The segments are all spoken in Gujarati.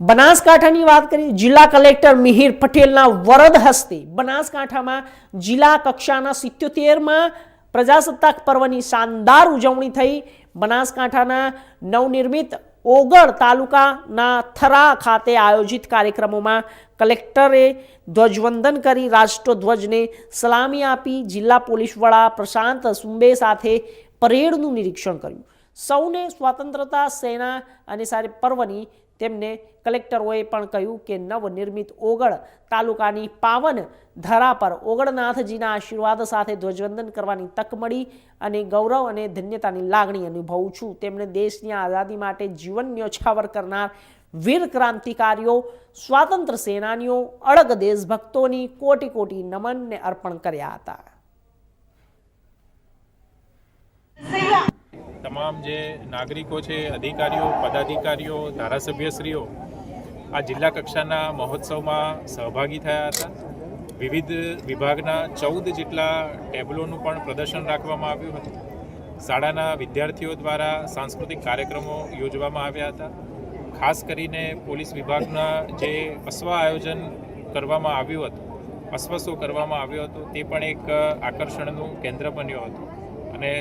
બનાસકાંઠાની વાત કરીએ, જિલ્લા કલેક્ટર મિહિર પટેલના વરદ હસ્તે બનાસકાંઠામાં જિલ્લા કક્ષાના સિત્યોતેરમાં પ્રજાસત્તાક પર્વની શાનદાર ઉજવણી થઈ. બનાસકાંઠાના નવનિર્મિત ઓગળ તાલુકાના થરા ખાતે આયોજિત કાર્યક્રમોમાં કલેક્ટરે ધ્વજવંદન કરી, રાષ્ટ્રધ્વજને સલામી આપી, જિલ્લા પોલીસ વડા પ્રશાંત સુંબે સાથે પરેડનું નિરીક્ષણ કર્યું. સૌને સ્વતંત્રતા સેના અને સારી પર્વની તેમને કલેક્ટરોએ પણ કહ્યું કે નવનિર્મિત ઓગળ તાલુકાની પાવન ધરા પર ઓગળનાથજીના આશીર્વાદ સાથે ધ્વજવંદન કરવાની તક મળી અને ગૌરવ અને ધન્યતાની લાગણી અનુભવું છું. તેમણે દેશની આઝાદી માટે જીવન ન્યોછાવર કરનાર વીર ક્રાંતિકારીઓ, સ્વાતંત્ર્ય સેનાનીઓ અળગ દેશભક્તોની કોટી કોટી નમનને અર્પણ કર્યા હતા. તમામ જે નાગરિકો છે, અધિકારીઓ, પદાધિકારીઓ, ધારાસભ્યશ્રીઓ આ જિલ્લા કક્ષાના મહોત્સવમાં સહભાગી થયા હતા. વિવિધ વિભાગના ચૌદ જેટલા ટેબલોનું પણ પ્રદર્શન રાખવામાં આવ્યું હતું. શાળાના વિદ્યાર્થીઓ દ્વારા સાંસ્કૃતિક કાર્યક્રમો યોજવામાં આવ્યા હતા. ખાસ કરીને પોલીસ વિભાગના જે અશ્વ આયોજન કરવામાં આવ્યું હતું અશ્વસો કરવામાં આવ્યો હતો, તે પણ એક આકર્ષણનું કેન્દ્ર બન્યો હતું. અને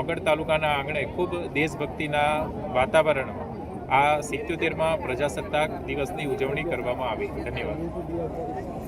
ઓગળ તાલુકાના આંગણે ખૂબ દેશભક્તિના વાતાવરણમાં આ સિત્યોતેરમાં પ્રજાસત્તાક દિવસની ઉજવણી કરવામાં આવી. ધન્યવાદ.